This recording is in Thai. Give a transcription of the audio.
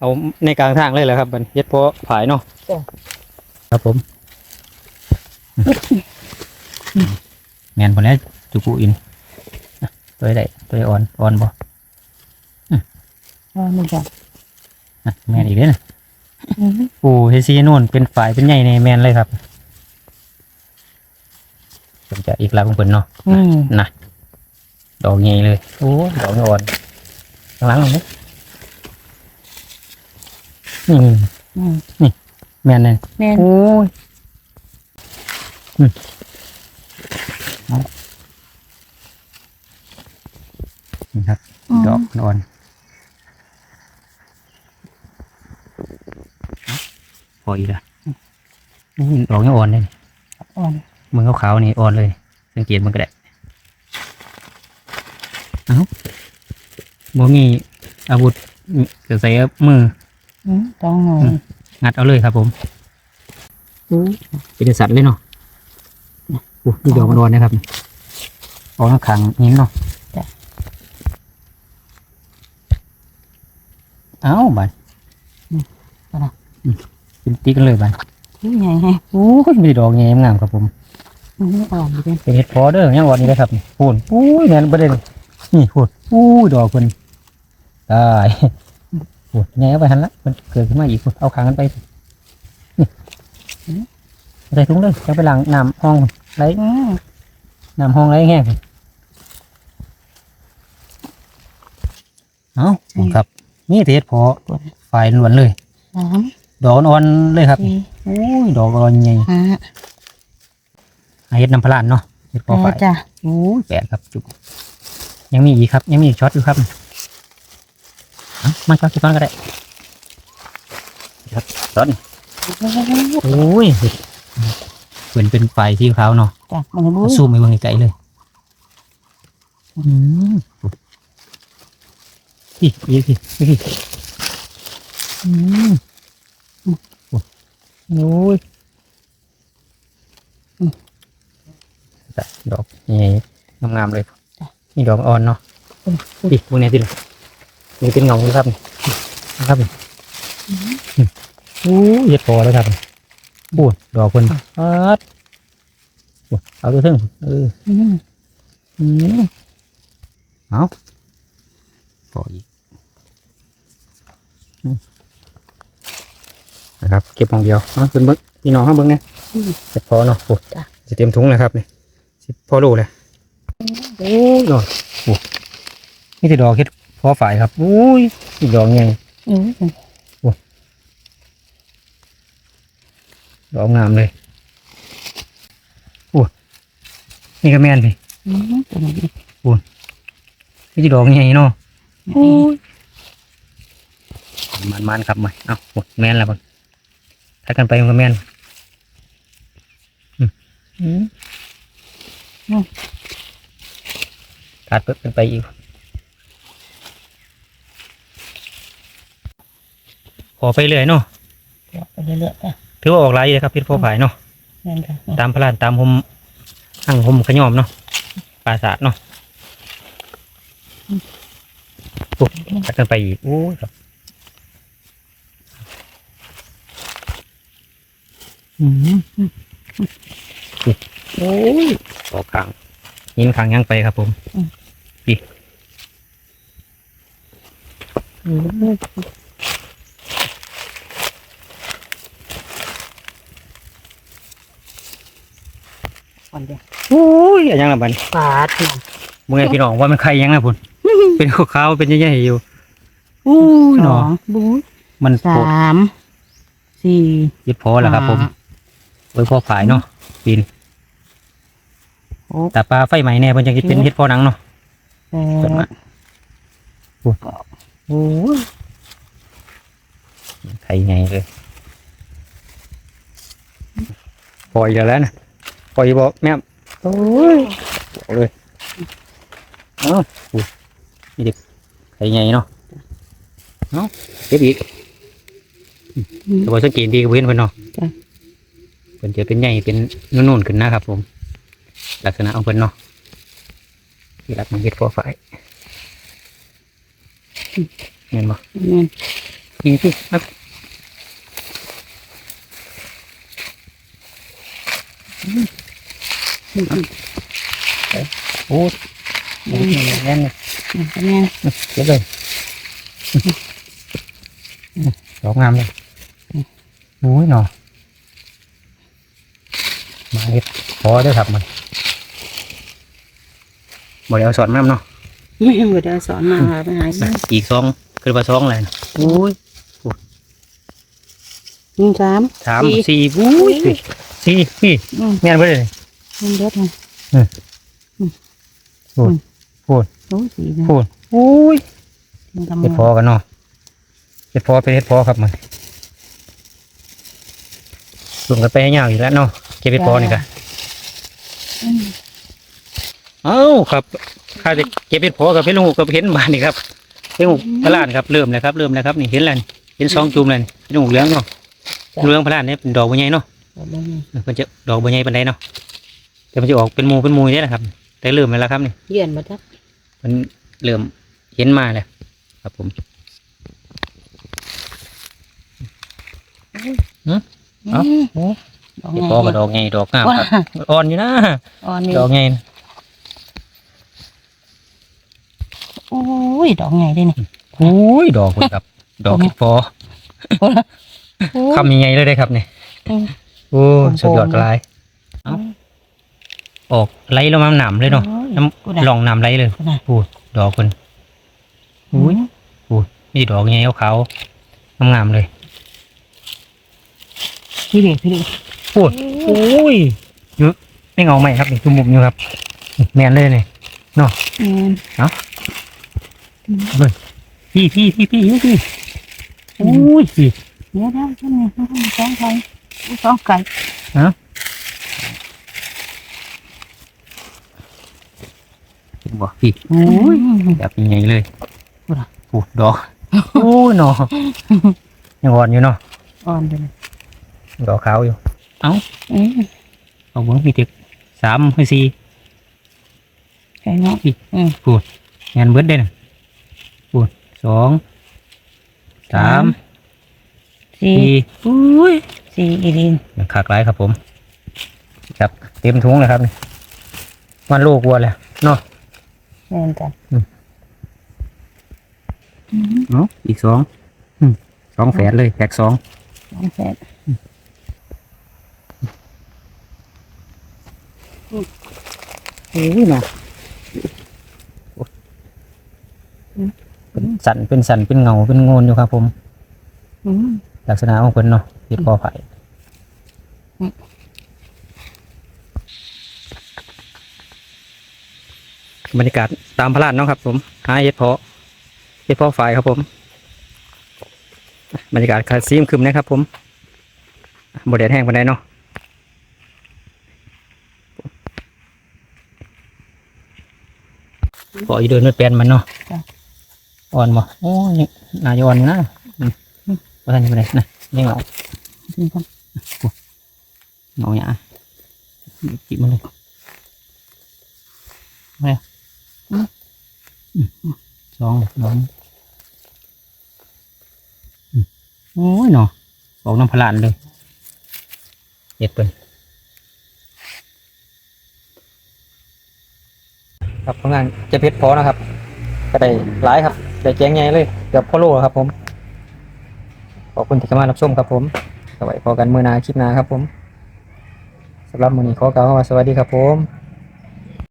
เอาในกลางทางเลยแหละครับมันเฮ็ดเพาะผายเนาะจ้ะ ครับผมแมนพอแล้วจุกุอินอะตัวใดตัวใดอ่อนอ่อนบ่อ๋อนี่จ้ะอะแมนอีกเด้อนะอืมปูเฮซีนู่นเป็นฝ่ายเป็นใหญ่ในแมนเลยครับผมจะอีกหลักของเพิ่นเนาะ อืม นะดอกใหญ่เลย โอ้ดอกอ่อนข้างหลังเลย นี่อืมแมนเลยแม่นโอ้ยอืมเอานี่ครับดอกอ่อนพออีกละนี่ดอกยังอ่อนเลยอ่อนมือขาวๆนี่อ่อนเลย สังเกตมันก็ได้เอ้าบ่มีอาวุธจะใส่มืออืม ต้องงงงัดเอาเลยครับผมเป็นสัตว์เลยเนาะโอ้ดูดอกมันอ่อนนะครับออกข้างขังหินเนาะเอ้าบันอืมเป็นติ๊กกันเลยบันที่ใหญ่ไงโอ้ยมีดอกแง่งามครับผมมันไม่อ่อนอยู่เป็นเป็นเห็ดพอเด้อยังอ่อนนี่เลยครับนี่พูนอุ้ยแม่นประเด็นนี่พูนอุ้ยดอกคนได้ พูนแง่ไปหันละมันเกิดขึ้นมาอีกพูนเอาขางกันไปนี่ใส่ถุงเลยจะไปล้างน้ำห้องไรอืมน้ำห้องไรแห้งพุ่นเอาครับ นี่เห็ดพอฝ่ายล้วนเลยสามดอกอ่อนๆเลยครับสี่อุ้ยดอกอ่อนใหญ่ห้าเห็ดน้ำพลานเนาะเห็ดพแปอฝ่าดยจ้ะโอ้ยแปดครับจุกยังมีอีกครับ ยังมีอีกช็อตอยู่ครับเอา มาช็อตกี่ก้อนก็ได้ช็อตช็อนี่โอ้ยเหมือนเป็นไฟที่ขาเนาะจ้ะมันจะบู๊ซูมไปเบิ่งไกลๆเลยอืมอีกอีกอีกอีกอืมโอ้ยอืมดอกนี่งามๆเลยนี่ดอกอ่อนเนาะดิพวกนี้ดิเลย นี่เป็นเงาครับนี่นะครับนี่โอ้ยเห็ดพอแล้วครับบูดดอกคนปัดโอ้ยเอาตัวเทิงเอออืมอืมเอาพออีกอืมนะครับ เก็บของเดียวเอาขึ้นเบิ้งพี่น้องข้างเบิ้งเนี่ยเห็ดพอเนาะโอ้ยจะเตรียมถุงเลยครับนี่สิพอรู้เลยโอ้ยเนาะโอ้ยนี่จะดอกเห็ดพ อฝ่ายครับโอ้ยอีกดอกใหญ่อืมดอกงามเลยโอ้ยนี่ก็แม่นพี่อืมตัวนี้นี่จะดอกใหญ่เนาะโอ้ยมันมันๆครับมาเอ้าโอ้ยแม่นแล้วบ่ถ้ากันไปมันก็แม่นอืมอืมตัดเปิดเป็นไปอีก ขอไปเรื่อยเนาะเดี๋ยวไปเรื่อยๆจ้ะถือว่าออกหลายเลยครับพิษพอฝ่ายเนาะนั่นค่ะตามพลานตามหมหั่งหมขยอมเนาะปราสาทเนาะโอ้ยตัดกันไปอีกโอ้ยครับอืมโอ้ยออกขังยินขังยังไปครับ ผมปีอืม อ่อนเดียว โอ้ยอะไรยังละบัดนปาดน่ะเมื่อไงพี่น้องว่ามันใครยังนะพุ่น เป็นขาวๆเป็นใหญ่ๆอยู่อู้ยสเนาะองบู๊มันสาโผล่มสี่ยึดพอแล้วครับ ผมห้าไว้พอขายเนาะปีนหกแต่ปลาไฟไหม้แน่เพิ่นจะคิดเป็นเฮ็ดพอหนังเนาะแปเปิดมาดโอ้ยไข่ใหญ่เลยปล่อยแล้วนะปล่อยบอกแม่ โอ้ยบอกเลยเอ้าอุ้ยนี่เด็กไข่ใหญ่เนาะเนาะเก็บอีกแต่ว่าสังเกตดีกับเพื่อนเพื่อนเนาะจ้ะ เพื่อนจะเป็นใหญ่เป็นนุ่นๆขึ้นนะครับ ผม ลักษณะของเพื่อนเนาะที่รักมันเฮ็ดพอฝ่ายเห็นบ่นั่นพี่พี่ครับ โอ้ยแน่นเลยเป็นไงเก็บเลยดอกงามเลยโอ้ยหนอมาเห็ดพอได้อครับมันบ่ได้เอาสอนมาเนาะไม่ยังบ่ได้สอนมาไปหาน่ะอีกสองคือว่าสองเลยโอ้ยหนึ่งสามสามสี่โอ้ยสี่สี่พี่อืมแม่นไปเลย มันเด็ดนะพูดพูดโอ้ยสีนะพูดโอ้ยมันทำเห็ดพอกันเนาะเห็ดพอเป็นเห็ดพอครับมันรวมกันไปให้ยาวอีกแล้วเนาะเก็บเห็ดพอนี่กันอืมเอ้าครับข้าจะเก็บเห็ดพอกับเพชรลูกกับเห็นบานนี่ครับเพชรลูกพระลานครับเริ่มเลยครับเริ่มแล้วครับนี่เห็นแล้วนี่เห็นสองจุ่มเลยนี่เพชรลูกเหลืองเนาะเหลืองพระลานเนี่ยเป็นดอกใบใหญ่เนาะเอาเบิ่งนี่มันจะดอกใบใหญ่เป็นไรเนาะ แต่มันจะออกเป็นหมูเป็นหมูนี่แหละครับ แต่เริ่มแล้วครับนี่เยื่อนมาทักมันเริ่มเห็นมาแล้วครับผมเอ้าอืมโอ้ดอกเห็ดไงพอกับดอกใหญ่ดอกงามว้าครับอ่อนอยู่นะอ่อนนี่ดอกใหญ่นะโอ้ยดอกไงได้นี่โอ้ยดอกคุณครับ ดอกเห็ดพอโอ้ยคำยังไงเลยได้ครับเนี่ยอืมโอ้สุดยอดกลายเอ้า ออกไหลลงมาหนำเลยเนาะโอ้ยน้กูได้ำลองน้ำไหลเลยกูได้พูดดอกคนอุ้ยพูดมีดอกใหญ่ขาวๆงามๆเลยพี่เด็กพี่เด็กพูดโอ้ยเยอะไม่เงาไหมครับนี่จุ่มบุมอยู่ครับนี่แมนเลยเนี่ยอืมพี่พี่พี่พี่พี่โอ้ยพี่ เดี๋ยวเดี๋ยวช่วยหน่อยช่วยหน่อยสองไก่สองไก่เห็ บ่พี่โอ้ยแบบใหญ่เลยพูดอะพูดดอกโอ้ยหนอยังอ่อนอยู่เนาะอ่อนเลยดอกขาวอยู่อืมเอาเบิ้งมีตึกสามหรือสี่ไก่เนาะงานเบิดได้น่ะพูดสองสามสี่สี่อุ้ยสี่อีลินมันขากหลายครับผม ครับเต็มถุงเลยครับนี่มันลูกวัวเลยเนาะ แม่นจ้ะเนาะอีกสองอืมสองแฝดเลยแฝดสองสองแสนโอ้ยนะเป็นสันเป็นสันเป็นเงาเป็นโงนอยู่ครับผม อืมลักษณะของเพิ่นเนาะเห็ดพอไผ่ อืม บรรยากาศตามพระลานเนาะครับ ผมหาเห็ดเพาะเห็ดเพาะฝ่ายครับผม บรรยากาศคาซีมคึมนะครับ ผมบดแดดแห้งปานใดเนาะพออีเดินนวดแปลนมันเนาะอ่อนบ่โอ้ยนายอ่อนอยู่นะอืมว่าท่านจะไปไหนนะนี่เหงานี่ครับเหงาหยาจิบมันเลยมาเลยอืม สองสองโอ้ยเนาะออกน้ำพลานเลยเด็ดเป็นครับผลงานจะเพชรพอนะครับ ก็ได้หลายครับ ได้แจ้งใหญ่เลยเกือบพอโลครับผม ขอบคุณที่เข้ามารับชมครับผมสวัสดีพอกันมือนาคลิปนาครับผมสำหรับมือนี้ขอกล่าวว่าสวัสดีครับผม